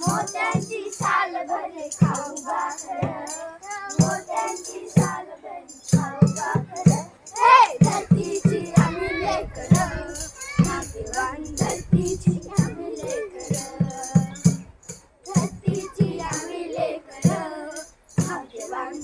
मोत्यांची साल खाऊ मोत्यांची साल भरे खाऊ धरतीची आम्ही लेकर. नातेवान धरतीची आम्ही धरतीची आम्ही लेकर. नातेवान